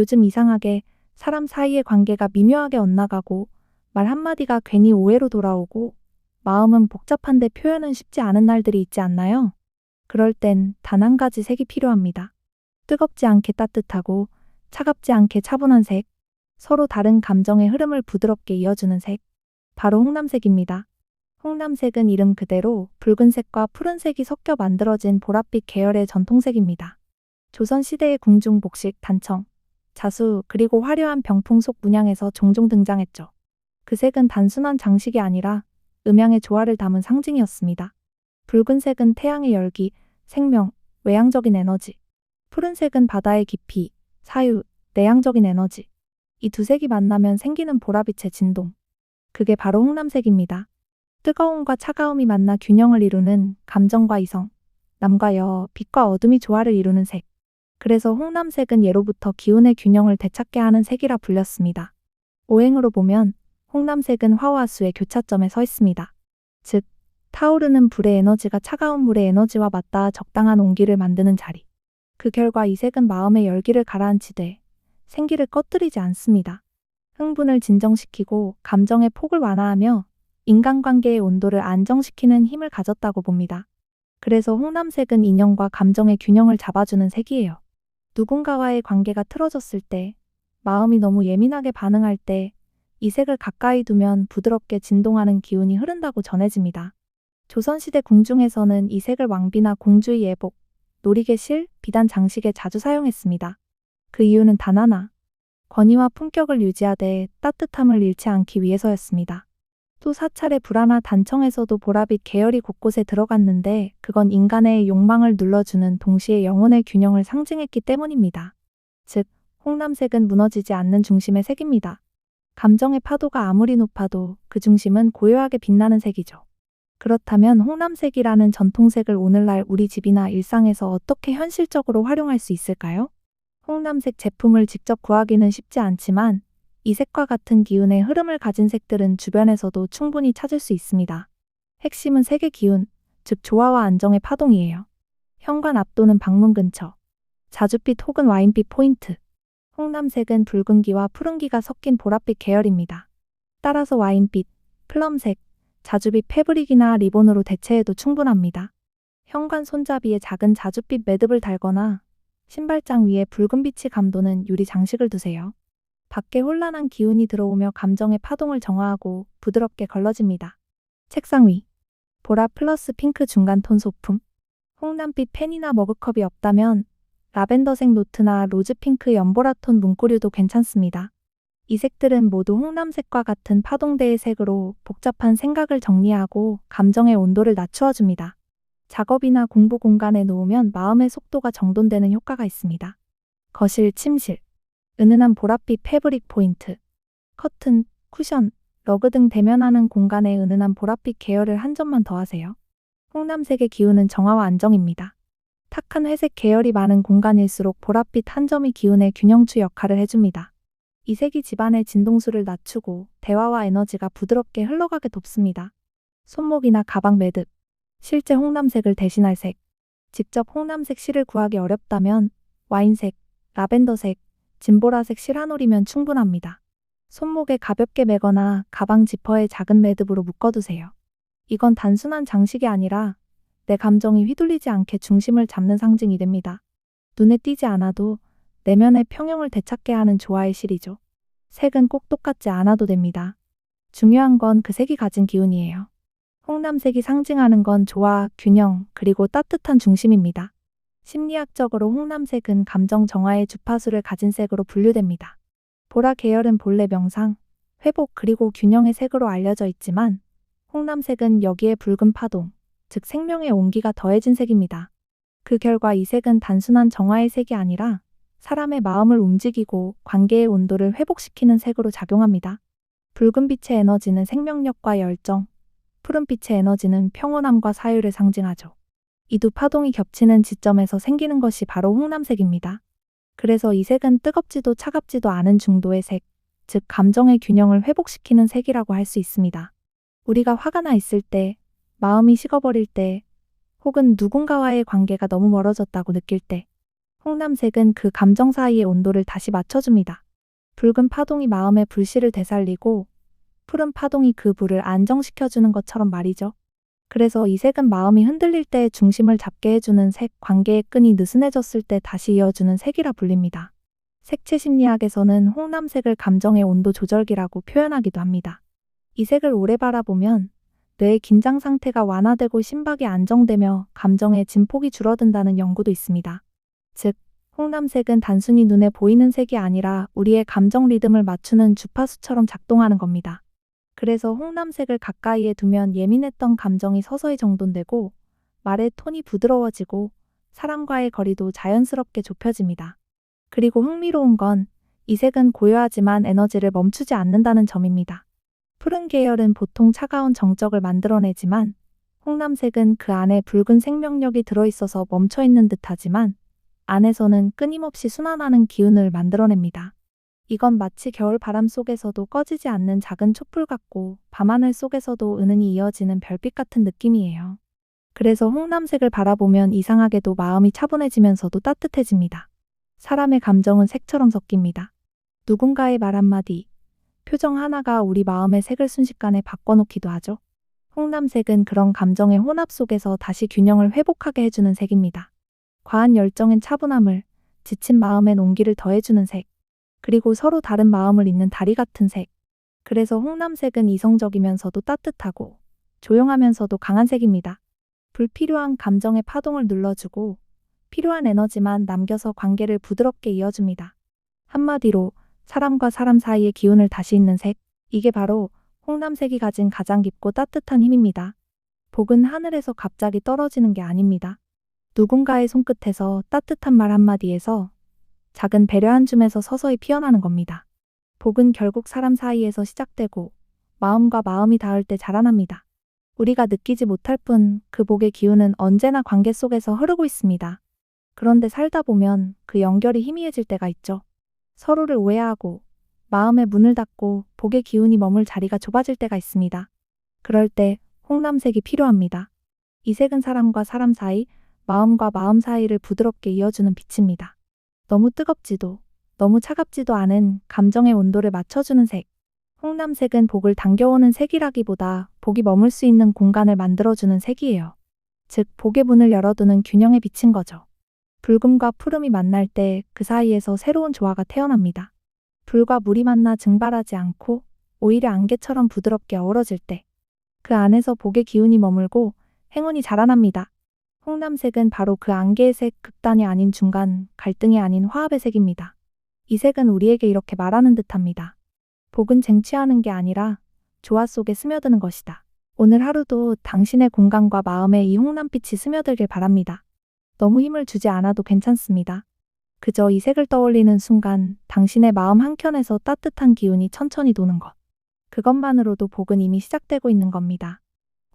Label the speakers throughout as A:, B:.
A: 요즘 이상하게 사람 사이의 관계가 미묘하게 엇나가고 말 한마디가 괜히 오해로 돌아오고 마음은 복잡한데 표현은 쉽지 않은 날들이 있지 않나요? 그럴 땐 단 한 가지 색이 필요합니다. 뜨겁지 않게 따뜻하고 차갑지 않게 차분한 색, 서로 다른 감정의 흐름을 부드럽게 이어주는 색, 바로 홍남색입니다. 홍남색은 이름 그대로 붉은색과 푸른색이 섞여 만들어진 보랏빛 계열의 전통색입니다. 조선시대의 궁중 복식, 단청, 자수, 그리고 화려한 병풍 속 문양에서 종종 등장했죠. 그 색은 단순한 장식이 아니라 음양의 조화를 담은 상징이었습니다. 붉은색은 태양의 열기, 생명, 외향적인 에너지. 푸른색은 바다의 깊이, 사유, 내향적인 에너지. 이 두 색이 만나면 생기는 보라빛의 진동. 그게 바로 홍남색입니다. 뜨거움과 차가움이 만나 균형을 이루는 감정과 이성, 남과 여, 빛과 어둠이 조화를 이루는 색. 그래서 홍남색은 예로부터 기운의 균형을 되찾게 하는 색이라 불렸습니다. 오행으로 보면 홍남색은 화와 수의 교차점에 서 있습니다. 즉, 타오르는 불의 에너지가 차가운 물의 에너지와 맞닿아 적당한 온기를 만드는 자리. 그 결과 이 색은 마음의 열기를 가라앉히되 생기를 꺼뜨리지 않습니다. 흥분을 진정시키고 감정의 폭을 완화하며 인간관계의 온도를 안정시키는 힘을 가졌다고 봅니다. 그래서 홍남색은 인연과 감정의 균형을 잡아주는 색이에요. 누군가와의 관계가 틀어졌을 때, 마음이 너무 예민하게 반응할 때, 이 색을 가까이 두면 부드럽게 진동하는 기운이 흐른다고 전해집니다. 조선시대 궁중에서는 이 색을 왕비나 공주의 예복, 놀이개실, 비단 장식에 자주 사용했습니다. 그 이유는 단 하나. 권위와 품격을 유지하되 따뜻함을 잃지 않기 위해서였습니다. 또 사찰의 불안화 단청에서도 보라빛 계열이 곳곳에 들어갔는데 그건 인간의 욕망을 눌러주는 동시에 영혼의 균형을 상징했기 때문입니다. 즉, 홍남색은 무너지지 않는 중심의 색입니다. 감정의 파도가 아무리 높아도 그 중심은 고요하게 빛나는 색이죠. 그렇다면 홍남색이라는 전통색을 오늘날 우리 집이나 일상에서 어떻게 현실적으로 활용할 수 있을까요? 홍남색 제품을 직접 구하기는 쉽지 않지만 이 색과 같은 기운의 흐름을 가진 색들은 주변에서도 충분히 찾을 수 있습니다. 핵심은 색의 기운, 즉 조화와 안정의 파동이에요. 현관 앞 또는 방문 근처. 자주빛 혹은 와인빛 포인트. 홍남색은 붉은기와 푸른기가 섞인 보랏빛 계열입니다. 따라서 와인빛, 플럼색, 자주빛 패브릭이나 리본으로 대체해도 충분합니다. 현관 손잡이에 작은 자주빛 매듭을 달거나 신발장 위에 붉은 빛이 감도는 유리 장식을 두세요. 밖에 혼란한 기운이 들어오며 감정의 파동을 정화하고 부드럽게 걸러집니다. 책상 위. 보라 플러스 핑크 중간 톤 소품. 홍남빛 펜이나 머그컵이 없다면 라벤더색 노트나 로즈핑크 연보라 톤 문구류도 괜찮습니다. 이 색들은 모두 홍남색과 같은 파동대의 색으로 복잡한 생각을 정리하고 감정의 온도를 낮추어 줍니다. 작업이나 공부 공간에 놓으면 마음의 속도가 정돈되는 효과가 있습니다. 거실, 침실, 은은한 보랏빛 패브릭 포인트, 커튼, 쿠션, 러그 등 대면하는 공간에 은은한 보랏빛 계열을 한 점만 더하세요. 홍남색의 기운은 정화와 안정입니다. 탁한 회색 계열이 많은 공간일수록 보랏빛 한 점이 기운의 균형추 역할을 해줍니다. 이 색이 집안의 진동수를 낮추고 대화와 에너지가 부드럽게 흘러가게 돕습니다. 손목이나 가방 매듭, 실제 홍남색을 대신할 색. 직접 홍남색 실을 구하기 어렵다면 와인색, 라벤더색, 진보라색 실한 올이면 충분합니다. 손목에 가볍게 매거나 가방 지퍼에 작은 매듭으로 묶어두세요. 이건 단순한 장식이 아니라 내 감정이 휘둘리지 않게 중심을 잡는 상징이 됩니다. 눈에 띄지 않아도 내면의 평형을 되찾게 하는 조화의 실이죠. 색은 꼭 똑같지 않아도 됩니다. 중요한 건 그 색이 가진 기운이에요. 홍남색이 상징하는 건 조화, 균형, 그리고 따뜻한 중심입니다. 심리학적으로 홍남색은 감정 정화의 주파수를 가진 색으로 분류됩니다. 보라 계열은 본래 명상, 회복 그리고 균형의 색으로 알려져 있지만 홍남색은 여기에 붉은 파동, 즉 생명의 온기가 더해진 색입니다. 그 결과 이 색은 단순한 정화의 색이 아니라 사람의 마음을 움직이고 관계의 온도를 회복시키는 색으로 작용합니다. 붉은 빛의 에너지는 생명력과 열정, 푸른 빛의 에너지는 평온함과 사유를 상징하죠. 이 두 파동이 겹치는 지점에서 생기는 것이 바로 홍남색입니다. 그래서 이 색은 뜨겁지도 차갑지도 않은 중도의 색, 즉 감정의 균형을 회복시키는 색이라고 할 수 있습니다. 우리가 화가 나 있을 때, 마음이 식어버릴 때, 혹은 누군가와의 관계가 너무 멀어졌다고 느낄 때, 홍남색은 그 감정 사이의 온도를 다시 맞춰줍니다. 붉은 파동이 마음의 불씨를 되살리고 푸른 파동이 그 불을 안정시켜주는 것처럼 말이죠. 그래서 이 색은 마음이 흔들릴 때 중심을 잡게 해주는 색, 관계의 끈이 느슨해졌을 때 다시 이어주는 색이라 불립니다. 색채 심리학에서는 홍남색을 감정의 온도 조절기라고 표현하기도 합니다. 이 색을 오래 바라보면 뇌의 긴장 상태가 완화되고 심박이 안정되며 감정의 진폭이 줄어든다는 연구도 있습니다. 즉, 홍남색은 단순히 눈에 보이는 색이 아니라 우리의 감정 리듬을 맞추는 주파수처럼 작동하는 겁니다. 그래서 홍남색을 가까이에 두면 예민했던 감정이 서서히 정돈되고 말의 톤이 부드러워지고 사람과의 거리도 자연스럽게 좁혀집니다. 그리고 흥미로운 건 이 색은 고요하지만 에너지를 멈추지 않는다는 점입니다. 푸른 계열은 보통 차가운 정적을 만들어내지만 홍남색은 그 안에 붉은 생명력이 들어있어서 멈춰있는 듯하지만 안에서는 끊임없이 순환하는 기운을 만들어냅니다. 이건 마치 겨울 바람 속에서도 꺼지지 않는 작은 촛불 같고 밤하늘 속에서도 은은히 이어지는 별빛 같은 느낌이에요. 그래서 홍남색을 바라보면 이상하게도 마음이 차분해지면서도 따뜻해집니다. 사람의 감정은 색처럼 섞입니다. 누군가의 말 한마디, 표정 하나가 우리 마음의 색을 순식간에 바꿔놓기도 하죠. 홍남색은 그런 감정의 혼합 속에서 다시 균형을 회복하게 해주는 색입니다. 과한 열정엔 차분함을, 지친 마음엔 온기를 더해주는 색, 그리고 서로 다른 마음을 잇는 다리 같은 색. 그래서 홍남색은 이성적이면서도 따뜻하고 조용하면서도 강한 색입니다. 불필요한 감정의 파동을 눌러주고 필요한 에너지만 남겨서 관계를 부드럽게 이어줍니다. 한마디로 사람과 사람 사이의 기운을 다시 잇는 색. 이게 바로 홍남색이 가진 가장 깊고 따뜻한 힘입니다. 복은 하늘에서 갑자기 떨어지는 게 아닙니다. 누군가의 손끝에서 따뜻한 말 한마디에서 작은 배려 한 줌에서 서서히 피어나는 겁니다. 복은 결국 사람 사이에서 시작되고 마음과 마음이 닿을 때 자라납니다. 우리가 느끼지 못할 뿐 그 복의 기운은 언제나 관계 속에서 흐르고 있습니다. 그런데 살다 보면 그 연결이 희미해질 때가 있죠. 서로를 오해하고 마음의 문을 닫고 복의 기운이 머물 자리가 좁아질 때가 있습니다. 그럴 때 홍남색이 필요합니다. 이 색은 사람과 사람 사이, 마음과 마음 사이를 부드럽게 이어주는 빛입니다. 너무 뜨겁지도, 너무 차갑지도 않은 감정의 온도를 맞춰주는 색. 홍남색은 복을 당겨오는 색이라기보다 복이 머물 수 있는 공간을 만들어주는 색이에요. 즉, 복의 문을 열어두는 균형에 비친 거죠. 붉음과 푸름이 만날 때 그 사이에서 새로운 조화가 태어납니다. 불과 물이 만나 증발하지 않고 오히려 안개처럼 부드럽게 어우러질 때 그 안에서 복의 기운이 머물고 행운이 자라납니다. 홍남색은 바로 그 안개의 색 극단이 아닌 중간, 갈등이 아닌 화합의 색입니다. 이 색은 우리에게 이렇게 말하는 듯합니다. 복은 쟁취하는 게 아니라 조화 속에 스며드는 것이다. 오늘 하루도 당신의 공간과 마음에 이 홍남빛이 스며들길 바랍니다. 너무 힘을 주지 않아도 괜찮습니다. 그저 이 색을 떠올리는 순간 당신의 마음 한켠에서 따뜻한 기운이 천천히 도는 것. 그것만으로도 복은 이미 시작되고 있는 겁니다.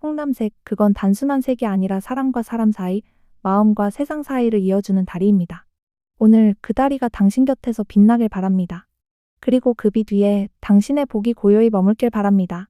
A: 홍남색, 그건 단순한 색이 아니라 사람과 사람 사이, 마음과 세상 사이를 이어주는 다리입니다. 오늘 그 다리가 당신 곁에서 빛나길 바랍니다. 그리고 그 빛 위에 당신의 복이 고요히 머물길 바랍니다.